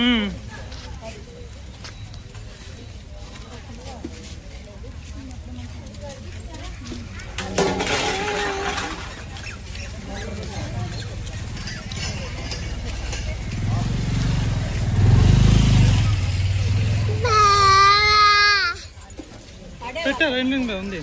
음. పెట్టా రెండు ఉంది